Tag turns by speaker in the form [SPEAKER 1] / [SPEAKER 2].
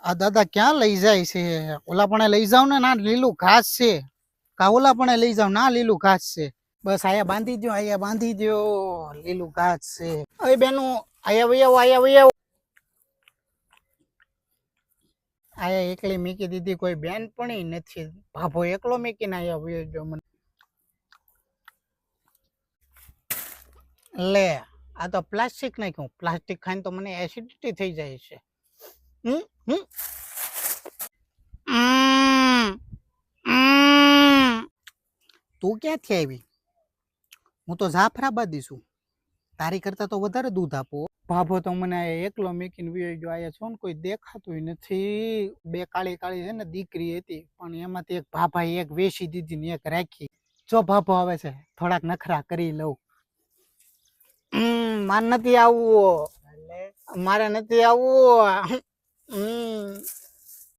[SPEAKER 1] આ દાદા ક્યાં લઈ જાય છે? ઓલા પણ લઈ જાવ ને, ના, લીલું ઘાસ છે. કા ઓલા પણ લઈ જાવ, ના, લીલું ઘાસ છે. બસ આયા બાંધી દો આયા બાંધી દો લીલું ઘાસ છે. અરે બેનો, આયા વૈયાવો આયા વૈયાવો આયા એકલી મૂકી દીધી, કોઈ બેન પણ નથી. ભાભો એકલો મૂકીને આયા વયો જો મને. લે, આ તો પ્લાસ્ટિક નાખ્યું. પ્લાસ્ટિક ખાઈને તો મને એસિડિટી થઈ જાય છે. હમ? હમ. તું ક્યાંથી આવી? હું તો જાફરાબાદી છું. તારી કરતા તો વધારે દૂધ આપો. ભાભો તો મને એકલો મેકીને વિયો ગયો. આયા છો ને કોઈ દેખાતું નથી. બે કાળી કાળી છે ને દીકરી હતી. પણ એમાંથી એક ભાભાએ એક વેચી દીધી ને એક રાખી. જો ભાભો આવે છે થોડાક નખરા કરી લઉં. હમ, મારે નથી આવવું. મારે નથી આવવું. 嗯。